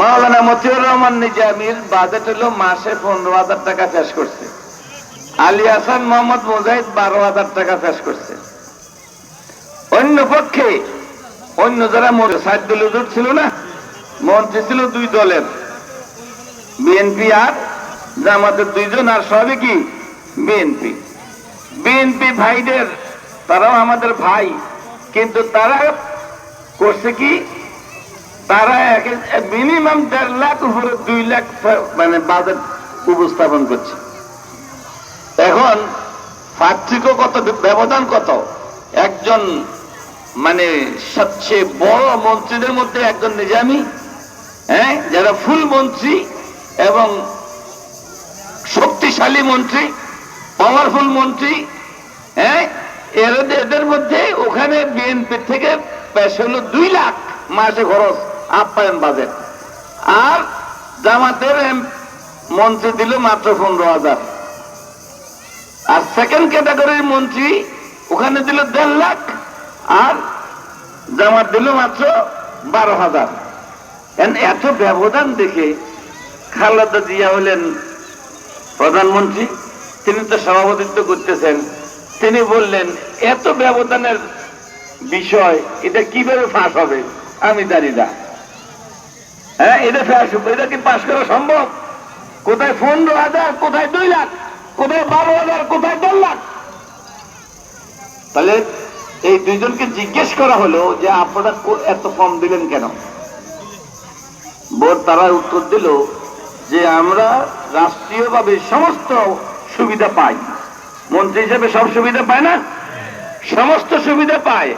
মাওলানা মতিউর রহমান নিজামির বাজেট হলো মাসে পনেরো হাজার টাকা পেশ করছে। আলী হাসান মোহাম্মদ মুজাহিদ বারো হাজার টাকা পেশ করছে। অন্য পক্ষে অন্য যারা সাইদুল হুজুর ছিল না, মন্ত্রী ছিল দুই দলের। বিএনপি আর জামাতের দুইজন, আর সবই কি? বিএনপি বিএনপি ভাইদের, তারাও আমাদের ভাই, কিন্তু তারা করছে কি? তারা মিনিমাম দেড় লাখ উপরে দুই লাখ মানে বাজেট উপস্থাপন করছে। এখন পার্থক্য কত, ব্যবধান কত? একজন মানে সবচেয়ে বড় মন্ত্রীদের মধ্যে একজন নিজামি হ্যাঁ যারা ফুল মন্ত্রী এবং শক্তিশালী মন্ত্রী পাওয়ারফুল মন্ত্রী হ্যাঁ এদের মধ্যে ওখানে বিএনপি থেকে পেশ হলো দুই লাখ মাসে খরচ আপ্যায়ন বাজেট আর জামাতের মন্ত্রী দিল মাত্র পনেরো হাজার। আর সেকেন্ড ক্যাটাগরির মন্ত্রী ওখানে দিল দেড় লাখ, আর জামাত দিল মাত্র বারো হাজার। এত ব্যবধান দেখে খালেদা জিয়া হলেন প্রধানমন্ত্রী, তিনি তো সভাপতিত্ব করতেছেন। তিনি বললেন, এত ব্যবধানের বিষয়, এটা কীভাবে ফাঁস হবে? আমি না। হ্যাঁ এটা এটা কি পাশ করা সম্ভব? কোথায় পনেরো হাজার কোথায় দুই লাখ? কোথায় বারো হাজার, কোথায় দেড় লাখ? তাহলে এই দুইজনকে জিজ্ঞেস করা হলো যে আপনারা এত কম দিলেন কেন? বোর্ড তারা উত্তর দিল যে আমরা রাষ্ট্রীয়ভাবে সমস্ত সুবিধা পাই। মন্ত্রী হিসেবে সব সুবিধা পায় না? সমস্ত সুবিধা পায়।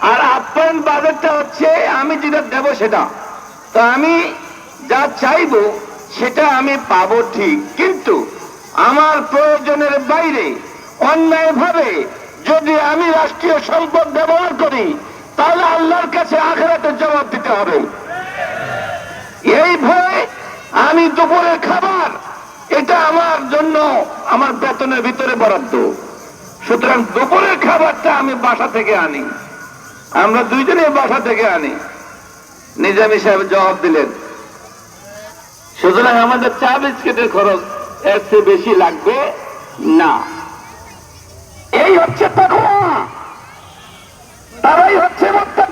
আর আপ্যায়ন বাজেটটা হচ্ছে, আমি যেটা দেব সেটা। তো আমি যা চাইব সেটা আমি পাবো ঠিক। কিন্তু আমার প্রয়োজনের বাইরে, অন্যায়ভাবে যদি আমি রাষ্ট্রীয় সম্পদ ব্যবহার করি, তাহলে আল্লাহর কাছে আখেরাতের জবাব দিতে হবে। এই ভয়ে আমি দুপুরের খাবার, এটা আমার জন্য আমার বেতনের ভিতরে বরাদ্দ। সুতরাং দুপুরের খাবারটা আমি বাসা থেকে আনি। আমরা দুইজনে বাসা থেকে আনি। নিজামী সাহেব জবাব দিলেন, সুতরাং আমাদের চা বিস্কিটের খরচ এর চেয়ে বেশি লাগবে না। এই হচ্ছে তারাই হচ্ছে মোত্তাকির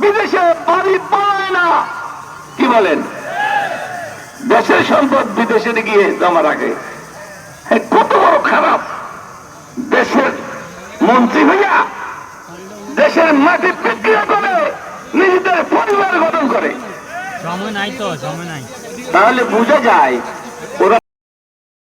বিদেশে বাড়ি পায় না। কি বলেন? দেশের সম্পদ বিদেশে গিয়ে জমা রাখে কত বড় খারাপ। দেশের মন্ত্রী হইয়া দেশের মাটি বিক্রিয়া করে নিজেদের পরিবার গঠন করে। সময় নাই তো সময় নাই। তাহলে বোঝা যায় ওরা